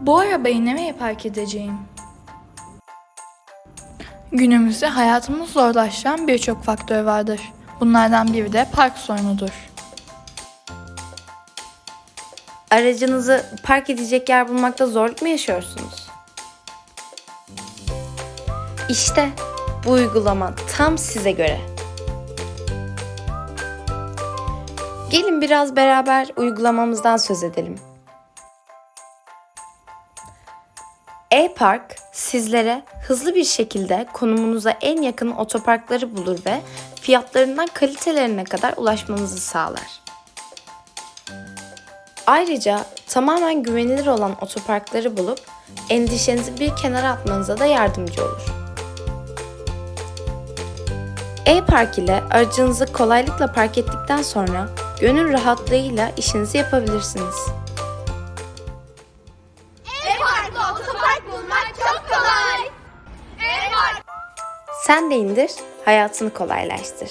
Bu arabayı nereye park edeceğim? Günümüzde hayatımızı zorlaştıran birçok faktör vardır. Bunlardan biri de park sorunudur. Aracınızı park edecek yer bulmakta zorluk mu yaşıyorsunuz? İşte bu uygulama tam size göre. Gelin biraz beraber uygulamamızdan söz edelim. E-Park sizlere hızlı bir şekilde konumunuza en yakın otoparkları bulur ve fiyatlarından kalitelerine kadar ulaşmanızı sağlar. Ayrıca tamamen güvenilir olan otoparkları bulup endişenizi bir kenara atmanıza da yardımcı olur. E-Park ile aracınızı kolaylıkla park ettikten sonra gönül rahatlığıyla işinizi yapabilirsiniz. Sen de indir, hayatını kolaylaştır.